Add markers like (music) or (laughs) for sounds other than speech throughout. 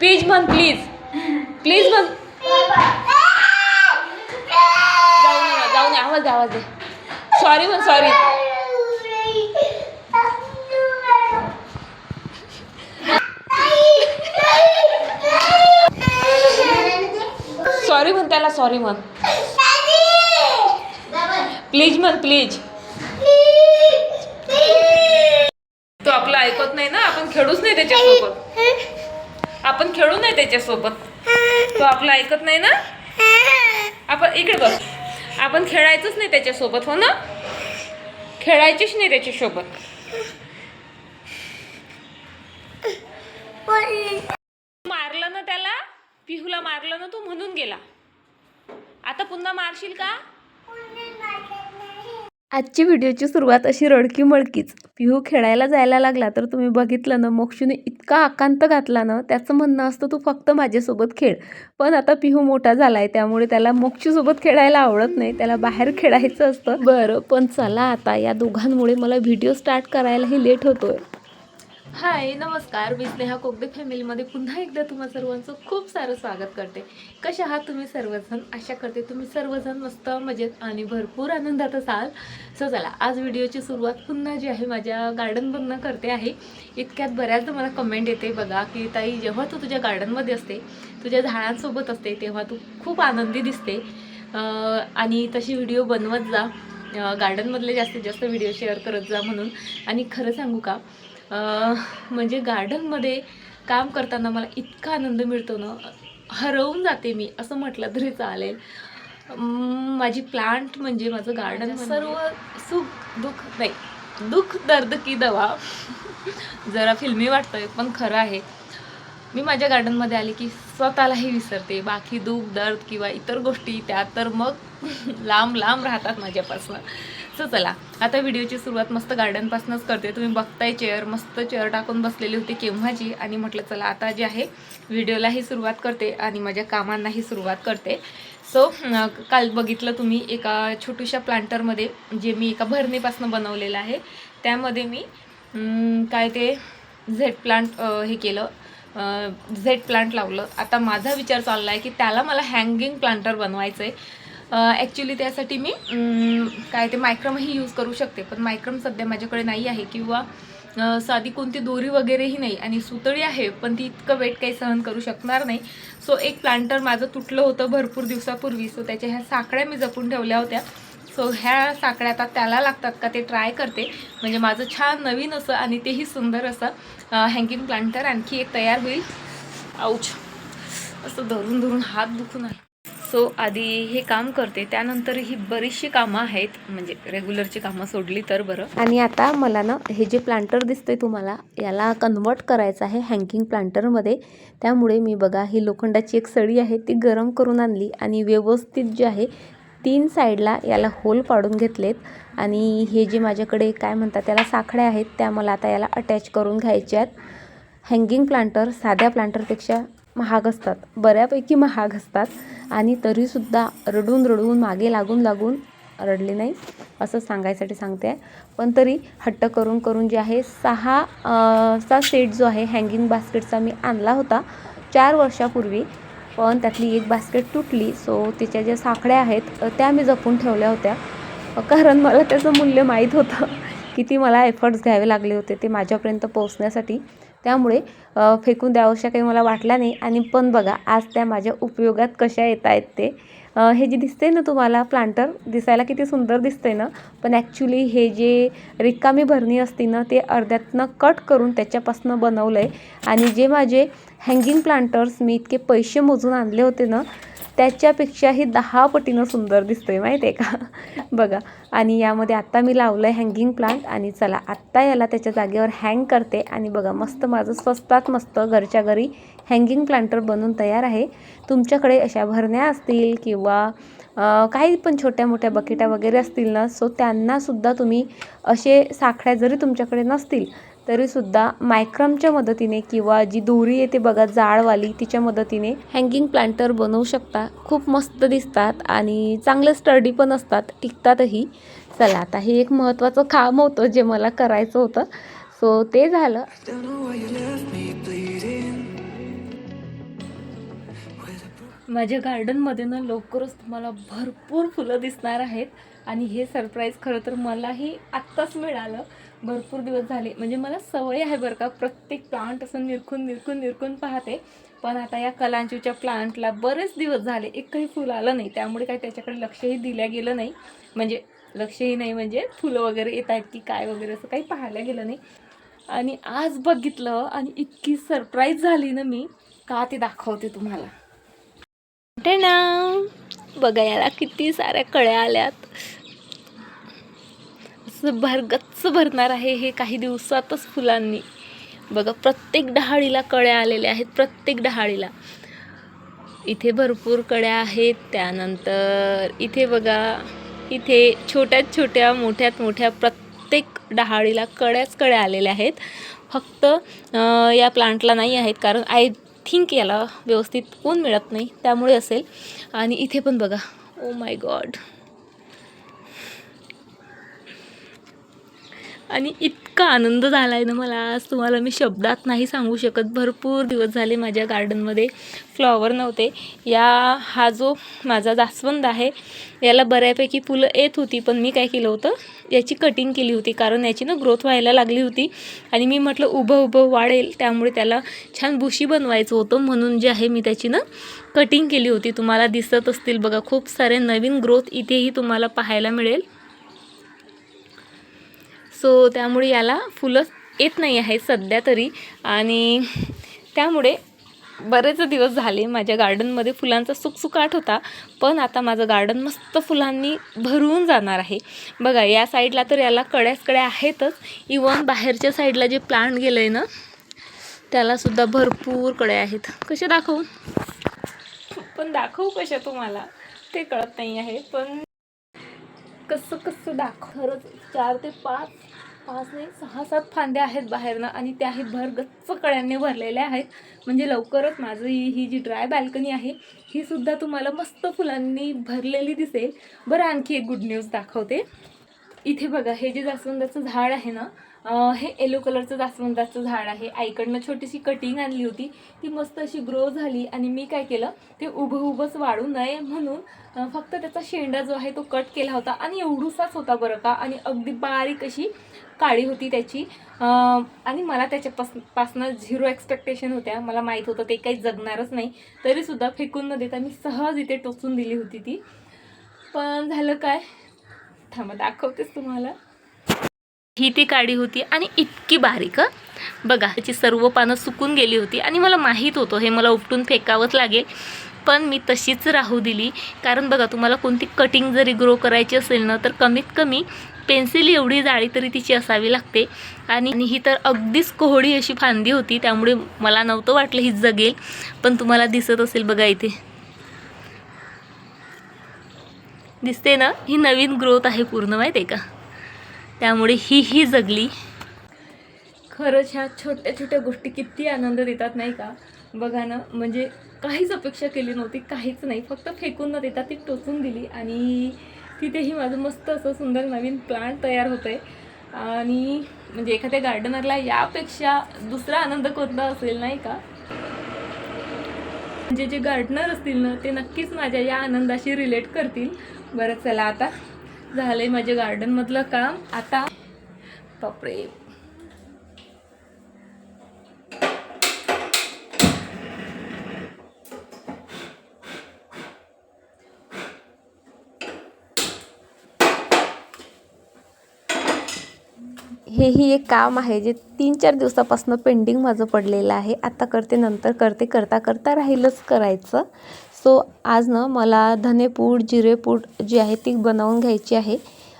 Please म्हण please please म्हण जाऊ नये जाऊ नये आवाज दे आवाज दे. सॉरी म्हण सॉरी सॉरी म्हण त्याला सॉरी म्हण प्लीज म्हण प्लीज तो आपला ऐकत नाही ना आपण खेळूच नाही त्याच्यासोबत. आपण खेळू नाही त्याच्यासोबत. तो आपला ऐकत नाही ना? आपण इकडे बघ. आपण खेळायचंच नाही त्याच्यासोबत हो ना? खेळायचीच नाही त्याच्यासोबत. मारलं ना त्याला? पिहूला मारलं ना तू म्हणून गेला. आता पुन्हा मारशील का? आजची व्हिडिओची सुरुवात अशी रडकी मळकीच. पिहू खेळायला जायला लागला तर तुम्ही बघितलं ना मोक्षूने इतका आकांत घातला ना त्याचं म्हणणं असतं तू फक्त माझ्यासोबत खेळ. पण आता पिहू मोठा झाला आहे त्यामुळे त्याला मोक्षूसोबत खेळायला आवडत नाही त्याला बाहेर खेळायचं असतं. बरं पण चला आता या दोघांमुळे मला व्हिडिओ स्टार्ट करायलाही लेट होतोय. हाय नमस्कार. मी स्नेहा कोगदे फॅमिलीमध्ये पुन्हा एकदा तुम्हा सर्वांचं खूप सारं स्वागत करते. कशा आहात तुम्ही सर्वजण? आशा करते तुम्ही सर्वजण मस्त मजेत आणि भरपूर आनंदात असाल. सो चला आज व्हिडिओची सुरुवात पुन्हा जी आहे माझ्या गार्डनमधनं करते आहे. इतक्यात बऱ्याचदा मला कमेंट येते बघा की ताई जेव्हा तू तुझ्या गार्डनमध्ये असते तुझ्या झाडांसोबत असते तेव्हा तू खूप आनंदी दिसते. आणि तशी व्हिडिओ बनवत जा. गार्डनमधले जास्तीत जास्त व्हिडिओ शेअर करत जा म्हणून. आणि खरं सांगू का म्हणजे गार्डनमध्ये काम करताना मला इतका आनंद मिळतो ना हरवून जाते मी असं म्हटलं तरी चालेल. माझी प्लांट म्हणजे माझं गार्डन सर्व सुख दुःख नाही दुःख दर्द की दवा. जरा फिल्मी वाटतंय पण खरं आहे. मी माझ्या गार्डनमध्ये आले की स्वतःलाही विसरते. बाकी दुःख दर्द किंवा इतर गोष्टी त्या तर मग (laughs) लांब लांब राहतात माझ्यापासून. सो चला. आता व्हिडिओची सुरुवात मस्त गार्डनपासूनच करते. तुम्ही बघताय चेअर मस्त चेअर टाकून बसलेली होती केव्हाची? आणि म्हटलं चला आता जे आहे व्हिडिओलाही सुरुवात करते आणि माझ्या कामांनाही सुरुवात करते. सो काल बघितलं तुम्ही एका छोट्याशा प्लांटरमध्ये जे मी एका भरणीपासून बनवलेलं आहे त्यामध्ये मी काय ते झेड प्लांट हे केलं. झेड प्लांट लावलं. आता माझा विचार चालला आहे की त्याला मला हँगिंग प्लांटर बनवायचं आहे ॲक्च्युली त्यासाठी मी काय ते मायक्रमही यूज करू शकते. पण मायक्रम सध्या माझ्याकडे नाही आहे किंवा साधी कोणती दोरी वगैरेही नाही आणि सुतळी आहे पण ती इतकं वेट काही सहन करू शकणार नाही. सो एक प्लांटर माझं तुटलं होतं भरपूर दिवसापूर्वी. सो त्याच्या ह्या साखळ्या मी जपून ठेवल्या होत्या. सो ह्या साखळ्या आता त्याला लागतात का ते ट्राय करते. म्हणजे माझं छान नवीन असं आणि तेही सुंदर असं हँगिंग प्लांटर आणखी एक तयार होईल. आऊच असं धरून धरून हात दुखून आला. सो आधी हे काम करते. त्यानंतर ही बरीचशी कामं आहेत. म्हणजे रेग्युलरची कामं सोडली तर बरं. आणि आता मला ना हे जे प्लांटर दिसतंय तुम्हाला याला कन्वर्ट करायचं आहे हँगिंग प्लांटरमध्ये त्यामुळे मी बघा ही लोखंडाची एक सळी आहे ती गरम करून आणली आणि व्यवस्थित जे आहे तीन साईडला याला होल पाडून घेतलेत. आणि हे जे माझ्याकडे काय म्हणतात त्याला साखळ्या आहेत त्या मला आता याला अटॅच करून घ्यायच्या आहेत हँगिंग प्लांटर साध्या प्लांटरपेक्षा महाग असतात. बऱ्यापैकी महाग असतात. आणि तरीसुद्धा रडून रडून मागे लागून लागून रडले नाही असं सांगायसाठी सांगते. आहे पण तरी हट्ट करून करून जे आहे सहा चा सेट जो आहे हँगिंग बास्केटचा मी आणला होता चार वर्षापूर्वी. पण त्यातली एक बास्केट तुटली. सो तिच्या ज्या साखळ्या आहेत त्या मी जपून ठेवल्या होत्या. कारण मला त्याचं मूल्य माहीत होतं किती मला एफर्ट्स घ्यावे लागले होते ते माझ्यापर्यंत पोहोचण्यासाठी. त्यामुळे फेकून द्यावशा काही मला वाटला नाही. आणि पण बघा आज त्या माझ्या उपयोगात कशा येत आहेत ते. हे जे दिसते ना तुम्हाला प्लांटर दिसायला किती सुंदर दिसते ना. पण ॲक्च्युली हे जे रिकामी भरणी असते ना ते अर्ध्यातनं कट करून त्याच्यापासून बनवलं आहे आणि जे माझे हँगिंग प्लांटर्स मी इतके पैसे मोजून आणले होते ना त्याच्यापेक्षाही दहा पटीनं सुंदर दिसतोय माहिती आहे का? बघा आणि यामध्ये आत्ता मी लावलं आहे हँगिंग प्लांट आणि चला आत्ता याला त्याच्या जागेवर हँग करते आणि बघा मस्त माझं स्वस्तात मस्त घरच्या घरी हँगिंग प्लांटर बनून तयार आहे. तुमच्याकडे अशा भरण्या असतील किंवा काही पण छोट्या मोठ्या बकेटा वगैरे असतील ना सो त्यांनासुद्धा तुम्ही असे साखळ्या जरी तुमच्याकडे नसतील तरीसुद्धा मायक्रमच्या मदतीने किंवा जी दोरी येते बघा जाडवाली तिच्या मदतीने हँगिंग प्लांटर बनवू शकता. खूप मस्त दिसतात आणि चांगले स्टर्डी पण असतात. टिकतातही. चला आता हे एक महत्त्वाचं काम होतं जे मला करायचं होतं. सो ते झालं. माझ्या गार्डनमध्ये ना लवकरच तुम्हाला भरपूर फुलं दिसणार आहेत. आणि हे सरप्राईज खरं तर मलाही आत्ताच मिळालं. भरपूर दिवस झाले. म्हणजे मला सवय आहे बरं का प्रत्येक प्लांट असं निरखून निरखून निरखून पाहते. पण आता या कलांचूच्या प्लांटला बरेच दिवस झाले एकही फुलं आलं नाही. त्यामुळे काय त्याच्याकडे लक्षही दिलं गेलं नाही. म्हणजे लक्षही नाही म्हणजे फुलं वगैरे येत आहेत की काय वगैरे असं काही पाहायला गेलं नाही. आणि आज बघितलं आणि इतकी सरप्राईज झाली ना मी का ते दाखवते तुम्हाला. ना बघा याला किती साऱ्या कळ्या आल्यात. भर गच्च भरणार आहे हे काही दिवसातच फुलांनी. बघा प्रत्येक डहाळीला कळ्या आलेल्या आहेत प्रत्येक डहाळीला. इथे भरपूर कळ्या आहेत त्यानंतर इथे बघा इथे छोट्यात छोट्या मोठ्यात मोठ्या प्रत्येक डहाळीला कळ्याच कळ्या आलेल्या आहेत. फक्त या प्लांटला नाही आहेत कारण आय थिंक याला व्यवस्थित कोण मिळत नाही त्यामुळे असेल. आणि इथे पण बघा ओ माय गॉड. आणि इतका आनंद झाला आहे ना मला. आज तुम्हाला मी शब्दात नाही सांगू शकत. भरपूर दिवस झाले माझ्या गार्डनमध्ये फ्लॉवर नव्हते. या हा जो माझा जास्वंद आहे याला बऱ्यापैकी फुलं येत होती पण मी काय केलं होतं? याची कटिंग केली होती कारण याची ना ग्रोथ व्हायला लागली होती. आणि मी म्हटलं उभं उभं वाढेल. त्यामुळे त्याला छान बुशी बनवायचं होतं. म्हणून जे आहे मी त्याची ना कटिंग केली होती. तुम्हाला दिसत असतील बघा खूप सारे नवीन ग्रोथ इथेही तुम्हाला पाहायला मिळेल. सो त्यामुळे याला फुलं येत नाही आहे सध्या तरी. आणि त्यामुळे बरेच दिवस झाले माझ्या गार्डनमध्ये फुलांचा सुकसुकाट होता. पण आता माझं गार्डन मस्त फुलांनी भरून जाणार आहे. बघा या साईडला तर याला कड्याच कड्या आहेतच. इवन बाहेरच्या साईडला जे प्लांट गेलं आहे ना त्यालासुद्धा भरपूर कड्या आहेत. कसे दाखवू? पण दाखवू कशा तुम्हाला? ते कळत नाही आहे पण कसं कसं दाख खरंच चार ते पाच पाच नाही सहा सात फांद्या आहेत बाहेरनं आणि त्याही भर गच्च कळ्यांनी भरलेल्या आहेत. म्हणजे लवकरच माझं ही ही जी ड्राय बाल्कनी आहे ही सुद्धा तुम्हाला मस्त फुलांनी भरलेली दिसेल. बरं आणखी एक गुड न्यूज दाखवते. इथे बघा हे जे जास्वंदाचं झाड आहे ना हे येलो कलरचं जास्वंदाचं झाड आहे. आईकडनं छोटीशी कटिंग आणली होती. ती मस्त अशी ग्रो झाली आणि मी काय केलं ते उभं उभंच वाढू नये म्हणून फक्त त्याचा शेंडा जो आहे तो कट केला होता आणि एवढूसाच होता बरं का आणि अगदी बारीक अशी काळी होती त्याची. आणि मला त्याच्यापास पासनं झिरो एक्सपेक्टेशन होत्या. मला माहीत होतं ते काही जगणारच नाही. तरीसुद्धा फेकून न देता मी सहज इथे टोचून दिली होती ती. पण झालं काय? थांबा दाखवतेच तुम्हाला. ही ती काडी होती आणि इतकी बारीक बघा ह्याची सर्व पानं सुकून गेली होती आणि मला माहीत होतं हे मला उपटून फेकावंच लागेल. पण मी तशीच राहू दिली. कारण बघा तुम्हाला कोणती कटिंग जरी ग्रो करायची असेल ना तर कमीत कमी पेन्सिल एवढी जाळी तरी तिची असावी लागते. आणि आणि ही तर अगदीच कोहडी अशी फांदी होती त्यामुळे मला नव्हतं वाटलं ही जगेल. पण तुम्हाला दिसत असेल बघा इथे. दिसते ना? ही नवीन ग्रोथ आहे पूर्ण माहीत आहे का? त्यामुळे ही ही जगली. खरंच ह्या छोट्या छोट्या गोष्टी किती आनंद देतात नाही का? बघा ना म्हणजे काहीच अपेक्षा केली नव्हती काहीच नाही. फक्त फेकून न देता ती टोचून दिली आणि तिथेही माझं मस्त असं सुंदर नवीन प्लांट तयार होतं आहे आणि म्हणजे एखाद्या गार्डनरला यापेक्षा दुसरा आनंद कोणता असेल नाही का? म्हणजे जे गार्डनर असतील ना ते नक्कीच माझ्या या आनंदाशी रिलेट करतील. बरं चला आता. झालंय माझ्या गार्डनमधलं काम. आता बापरे. हेही एक काम आहे जे तीन चार दिवसापासून पेंडिंग माझं पडलेलं आहे. आता करते नंतर करते करता करता राहीलच करायचं. सो आज ना मला धनेपूड जिरेपूड जी आहे ती बनवून घ्यायची आहे.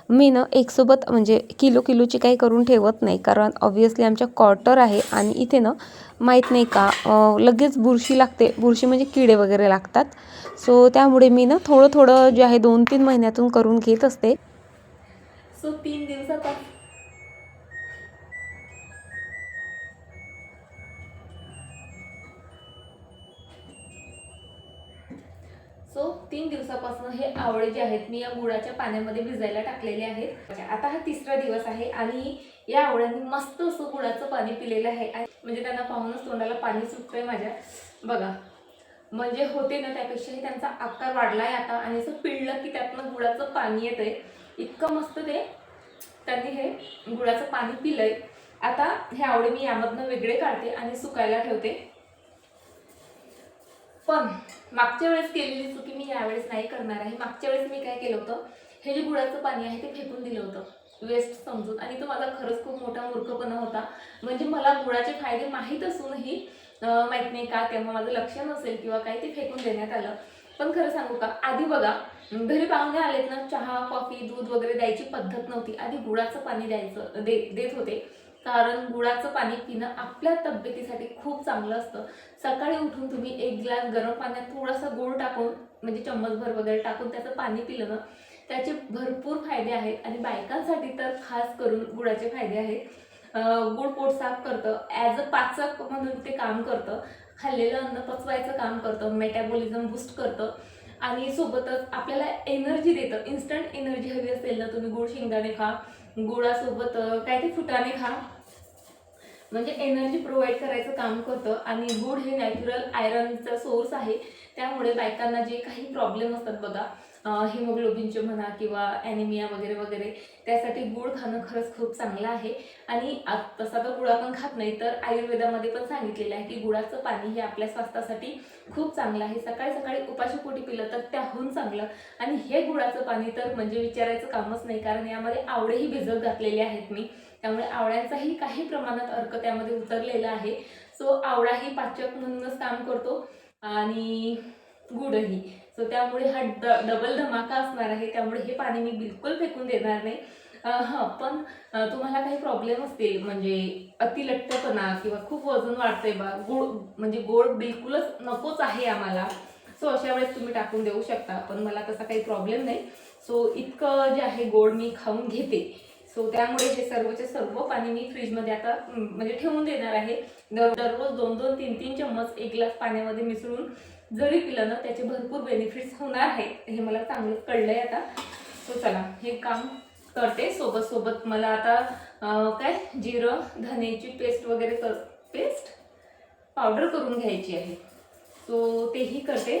मी ना एकसोबत म्हणजे किलो किलोची काही करून ठेवत नाही कारण ऑब्वियसली आमच्या क्वार्टर आहे आणि इथे ना माहीत नाही का लगेच बुरशी लागते. बुरशी म्हणजे किडे वगैरे लागतात. सो त्यामुळे मी ना थोडं थोडं जे आहे दोन तीन महिन्यातून करून घेत असते. सो तीन दिवसात तीन दिवसापासून हे आवळे जे आहेत मी या गुळाच्या पाण्यामध्ये भिजायला टाकलेले आहेत. आता हा तिसरा दिवस आहे आणि या आवळ्यांनी मस्त असं गुळाचं पाणी पिलेलं आहे. म्हणजे त्यांना पाहूनच तोंडाला पाणी सुटतंय माझ्या. बघा म्हणजे होते ना त्यापेक्षाही त्यांचा आकार वाढलाय आता आणि असं पिळलं की त्यातनं गुळाचं पाणी येतंय. इतकं मस्त ते त्यांनी हे गुळाचं पाणी पिलंय. आता हे आवडे मी यामधनं वेगळे काढते आणि सुकायला ठेवते. पण मागच्या वेळेस केलेली चुकी मी यावेळेस नाही करणार आहे. मागच्या वेळेस मी काय केलं होतं हे जे गुळाचं पाणी आहे ते फेकून दिलं होतं वेस्ट समजून. आणि तो माझा खरंच खूप मोठा मूर्खपणा होता. म्हणजे मला गुळाचे फायदे माहीत असूनही माहीत नाही का तेव्हा माझं लक्ष नसेल किंवा काही ते फेकून देण्यात आलं. पण खरं सांगू का आधी बघा घरी पाहुणे आलेत ना चहा कॉफी दूध वगैरे द्यायची पद्धत नव्हती. आधी गुळाचं पाणी द्यायचं दे देत होते. कारण गुळाचं पाणी पिणं आपल्या तब्येतीसाठी खूप चांगलं असतं. सकाळी उठून तुम्ही एक ग्लास गरम पाण्यात थोडासा गुळ टाकून म्हणजे चम्मचभर वगैरे टाकून त्याचं पाणी पिलं ना त्याचे भरपूर फायदे आहेत. आणि बायकांसाठी तर खास करून गुळाचे फायदे आहेत. गुळ पोट साफ करतं ॲज अ पाचक म्हणून ते काम करतं. खाल्लेलं अन्न पचवायचं काम करतं मेटॅबॉलिझम बूस्ट करतं. आणि सोबतच आपल्याला एनर्जी देतं. इन्स्टंट एनर्जी हवी असेल ना तुम्ही गुळ शेंगदाणे खा गुळासोबत काय ते फुटाणे खा. म्हणजे एनर्जी प्रोव्हाइड करायचं काम करतं आणि गुड हे नॅचरल आयरनचा सोर्स आहे. त्यामुळे बायकांना जे काही प्रॉब्लेम असतात बघा हिमोग्लोबिनचे म्हणा किंवा ॲनिमिया वगैरे वगैरे त्यासाठी गुळ खाणं खरंच खूप चांगलं आहे. आणि तसा तर गुळ आपण खात नाही तर आयुर्वेदामध्ये पण सांगितलेलं आहे की गुळाचं पाणी हे आपल्या स्वास्थ्यासाठी खूप चांगलं आहे. सकाळी सकाळी उपाशी पोटी पिलं तर त्याहून चांगलं. आणि हे गुळाचं पाणी तर म्हणजे विचारायचं कामच नाही कारण यामध्ये आवळेही भिजत घातलेले आहेत मी. त्यामुळे आवळ्यांचाही काही प्रमाणात अर्क त्यामध्ये उतरलेला आहे. सो आवळाही पाचक म्हणूनच काम करतो. आणि गुडही. सो त्यामुळे हा ड डबल धमाका असणार आहे. त्यामुळे हे पाणी मी बिलकुल फेकून देणार नाही. हां पण तुम्हाला काही प्रॉब्लेम असतील म्हणजे अतिलट्टपणा किंवा खूप वजन वाढतंय बा गोड म्हणजे गोड बिलकुलच नकोच आहे आम्हाला. सो अशा वेळेस तुम्ही टाकून देऊ शकता पण मला तसा काही प्रॉब्लेम नाही. सो इतकं जे आहे गोड मी खाऊन घेते. सो त्यामुळे हे सर्वचे सर्व पाणी मी फ्रीजमध्ये आता म्हणजे ठेवून देणार आहे. दर दररोज दोन दोन तीन तीन चम्मच एक ग्लास पाण्यामध्ये मिसळून जरी पिलं ना त्याचे भरपूर बेनिफिट्स होणार आहेत. हे मला चांगलं कळलं आहे आता. सो चला हे काम करते. सोबत सोबत मला आता काय? जिरं धनेची पेस्ट वगैरे कर पेस्ट पावडर करून घ्यायची आहे. सो तेही करते.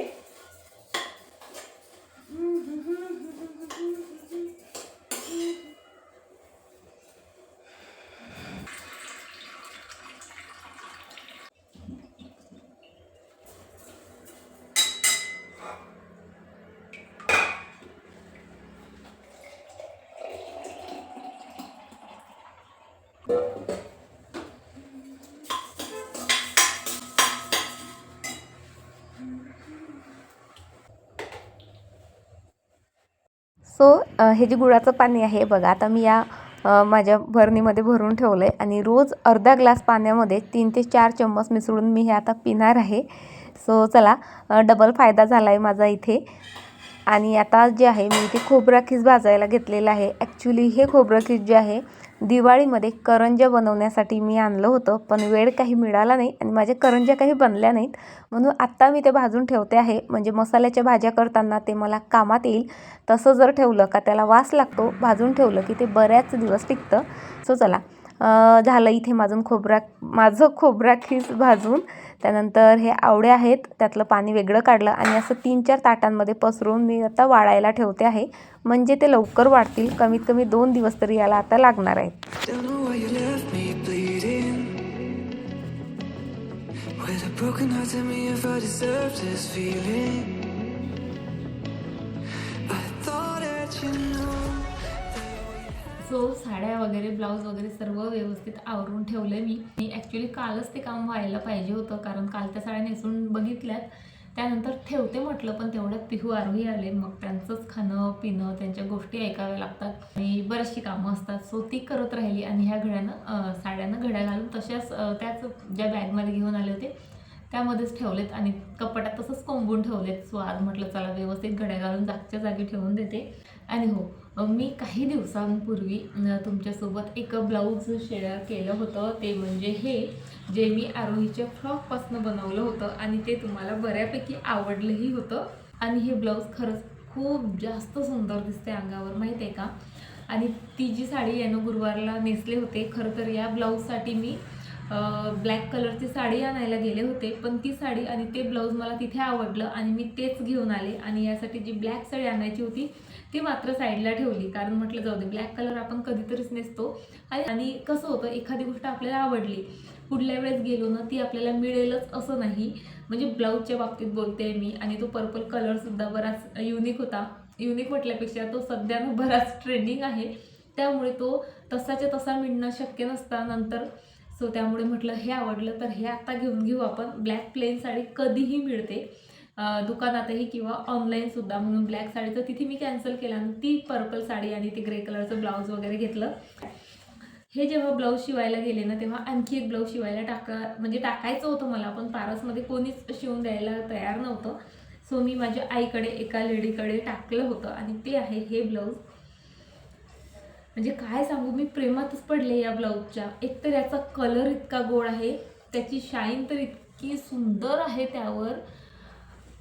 सो हे जे गुळाचं पाणी आहे बघा आता मी या माझ्या भरणीमध्ये भरून ठेवलं आहे आणि रोज अर्धा ग्लास पाण्यामध्ये तीन ते चार चम्मच मिसळून मी हे आता पिणार आहे. सो चला डबल फायदा झाला आहे माझा इथे. आणि आता जे आहे मी इथे खोबरा खीस भाजायला घेतलेला आहे. ॲक्च्युली हे खोबरं खीस जे आहे दिवाळीमध्ये करंज्या बनवण्यासाठी मी आणलं होतं पण वेळ काही मिळाला नाही आणि माझ्या करंज्या काही बनल्या नाहीत. म्हणून आत्ता मी ते भाजून ठेवते आहे. म्हणजे मसाल्याच्या भाज्या करताना ते मला कामात येईल. तसं जर ठेवलं का त्याला वास लागतो भाजून ठेवलं की ते बऱ्याच दिवस टिकतं. सो चला झालं इथे माझून खोबरा माझं खोबरा खीस भाजून. त्यानंतर हे आवडे आहेत त्यातलं पाणी वेगळं काढलं आणि असं तीन चार ताटांमध्ये पसरून मी आता वाळायला ठेवते आहे. म्हणजे ते लवकर वाढतील कमीत कमी दोन दिवस तरी याला आता लागणार आहेत साड्या वगैरे ब्लाऊज वगैरे सर्व व्यवस्थित आवरून ठेवलं मी. मी ॲक्च्युली कालच ते काम व्हायला पाहिजे होतं कारण काल त्या साड्या नेसून बघितल्यात. त्यानंतर ठेवते म्हटलं पण तेवढ्यात पिहू आरोही आले. मग त्यांचंच खाणं पिणं त्यांच्या गोष्टी ऐकाव्या लागतात. आणि बरीचशी कामं असतात. सो ती करत राहिली. आणि ह्या घड्यानं साड्यानं घड्या घालून तशाच त्याच ज्या बॅगमध्ये घेऊन आले होते त्यामध्येच ठेवलेत आणि कपाटात तसंच कोंबून ठेवलेत सो आज म्हटलं चला व्यवस्थित घड्या घालून जागच्या जागी ठेवून देते. आणि हो मी काही दिवसांपूर्वी तुमच्यासोबत एक ब्लाऊज शेअर केलं होतं. ते म्हणजे हे जे मी आरोहीच्या फ्रॉकपासनं बनवलं होतं आणि ते तुम्हाला बऱ्यापैकी आवडलंही होतं. आणि हे ब्लाऊज खरंच खूप जास्त सुंदर दिसते अंगावर माहीत आहे का? आणि ती जी साडी येणं गुरुवारला नेसले होते खरं तर या ब्लाऊजसाठी मी ब्लॅक कलरची साडी आणायला गेले होते पण ती साडी आणि ते ब्लाऊज मला तिथे आवडलं आणि मी तेच घेऊन आले आणि यासाठी जी ब्लॅक साडी आणायची होती ती मात्र साईडला ठेवली. कारण म्हटलं जाऊ दे ब्लॅक कलर आपण कधीतरीच नेसतो. आणि कसं होतं एखादी गोष्ट आपल्याला आवडली पुढल्या वेळेस गेलो ना ती आपल्याला मिळेलच असं नाही. म्हणजे ब्लाऊजच्या बाबतीत बोलते मी आणि तो पर्पल कलरसुद्धा बराच युनिक होता. युनिक म्हटल्यापेक्षा तो सध्या बराच ट्रेंडिंग आहे. त्यामुळे तो तसाच्या तसा मिळणं शक्य नसता. नंतर सो त्यामुळे म्हटलं हे आवडलं तर हे आत्ता घेऊन घेऊ आपण. ब्लॅक प्लेन साडी कधीही मिळते. दुकानातही किंवा ऑनलाईनसुद्धा म्हणून ब्लॅक साडीचं तिथे मी कॅन्सल केलं. आणि ती पर्पल साडी आणि ती ग्रे कलरचं ब्लाऊज वगैरे घेतलं. हे जेव्हा ब्लाऊज शिवायला गेले ना तेव्हा आणखी एक ब्लाऊज शिवायला टाका म्हणजे टाकायचं होतं मला पण पारसमध्ये कोणीच शिवून द्यायला तयार नव्हतं. सो मी माझ्या आईकडे एका लेडीकडे टाकलं होतं. आणि ते आहे हे ब्लाऊज म्हणजे काय सांगू मी प्रेमातच पडले या ब्लाऊजच्या. एकतर याचा कलर इतका गोड आहे त्याची शाईन तर इतकी सुंदर आहे त्यावर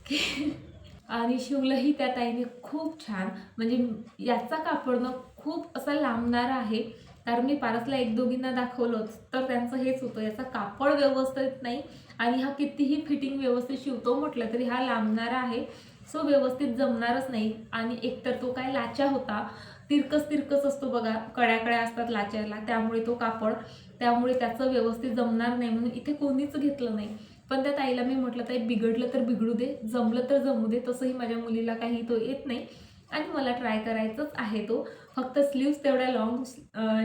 की (laughs) आणि शिवलंही त्या ताईने खूप छान म्हणजे याचा कापडनं खूप असा लांबणारा आहे. कारण मी पारसला एक दोघींना दाखवलंच तर त्यांचं हेच होतं याचा कापड व्यवस्थित नाही आणि हा कितीही फिटिंग व्यवस्थित शिवतो म्हटलं तरी हा लांबणारा आहे. सो व्यवस्थित जमणारच नाही. आणि एकतर तो काय लाचा होता तिरकस तिरकस असतो बघा कड्या कड्या असतात लाचायला त्यामुळे तो कापड त्यामुळे त्याचं व्यवस्थित जमणार नाही म्हणून इथे कोणीच घेतलं नाही. पण त्या ताईला मी म्हटलं ताई बिघडलं तर बिघडू दे जमलं तर जमू दे तसंही माझ्या मुलीला काही तो येत नाही. आणि मला ट्राय करायचंच आहे तो. फक्त स्लीव्स तेवढ्या लॉंग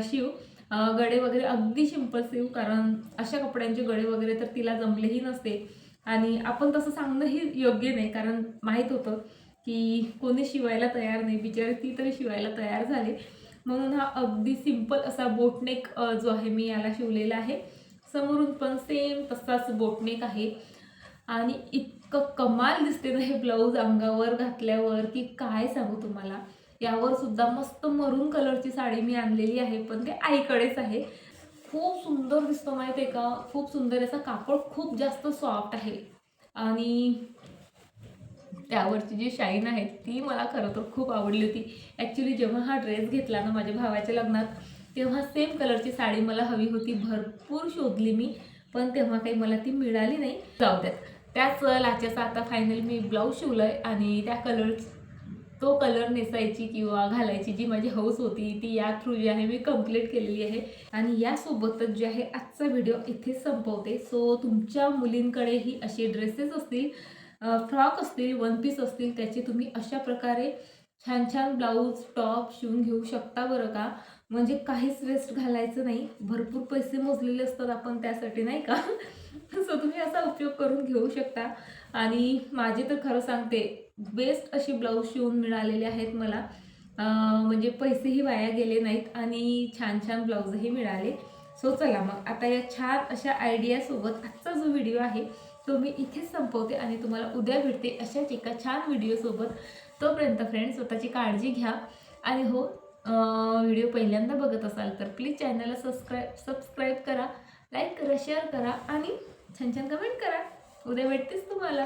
शिव गडे वगैरे अगदी सिंपल शिव कारण अशा कपड्यांचे गडे वगैरे तर तिला जमलेही नसते. आणि आपण तसं सांगणंही योग्य नाही कारण माहीत होतं. की कोणी शिवायला तयार नाही बिचारे ती तरी शिवायला तयार झाले. म्हणून हा अगदी सिंपल असा बोटनेक जो आहे मी याला शिवलेला आहे. समोरून पण सेम तसाच बोटनेक आहे. आणि इतकं कमाल दिसते ना हे ब्लाऊज अंगावर घातल्यावर. की काय सांगू तुम्हाला? यावर सुद्धा मस्त मरून कलरची साडी मी आणलेली आहे पण ते आईकडेच आहे. खूप सुंदर दिसतो माहिती आहे का? खूप सुंदर याचा कापड खूप जास्त सॉफ्ट आहे. आणि त्यावरची जी शाईन आहे ती मला खरं तर खूप आवडली होती. ॲक्च्युली जेव्हा हा ड्रेस घेतला ना माझ्या भावाच्या लग्नात तेव्हा सेम कलरची साडी मला हवी होती. भरपूर शोधली मी पण तेव्हा काही मला ती मिळाली नाही. जाऊ द्यात. त्याच लाच्याचा आता फायनल मी ब्लाऊज शिवलं आहे आणि त्या कलर तो कलर नेसायची किंवा घालायची जी माझी हौस होती ती या थ्रू जी आहे मी कंप्लीट केलेली आहे. आणि यासोबतच जे आहे आजचा व्हिडिओ इथेच संपवते. सो तुमच्या मुलींकडेही असे ड्रेसेस असतील फ्रॉक असतील वन पीस असतील त्याचे तुम्ही अशा प्रकारे छान छान ब्लाऊज टॉप शिवून घेऊ शकता बरं का. म्हणजे काहीच वेस्ट घालायचं नाही. भरपूर पैसे मोजलेले असतात आपण त्यासाठी नाही का? (laughs) सो तुम्ही असा उपयोग करून घेऊ शकता. आणि माझे तर खरं सांगते बेस्ट असे ब्लाऊज शिवून मिळालेले आहेत मला. म्हणजे पैसेही वाया गेले नाहीत आणि छान छान ब्लाऊजही मिळाले. सो चला मग आता या छान अशा आयडियासोबत आजचा जो व्हिडिओ आहे तो मी इथेच संपवते आणि तुम्हाला उद्या भेटते अशाच एका छान व्हिडिओसोबत तोपर्यंत फ्रेंड स्वतःची काळजी घ्या. आणि हो व्हिडिओ पहिल्यांदा बघत असाल तर प्लीज चॅनलला सबस्क्राईब सबस्क्राईब करा लाईक करा शेअर करा आणि छान छान कमेंट करा. उद्या भेटतेच तुम्हाला.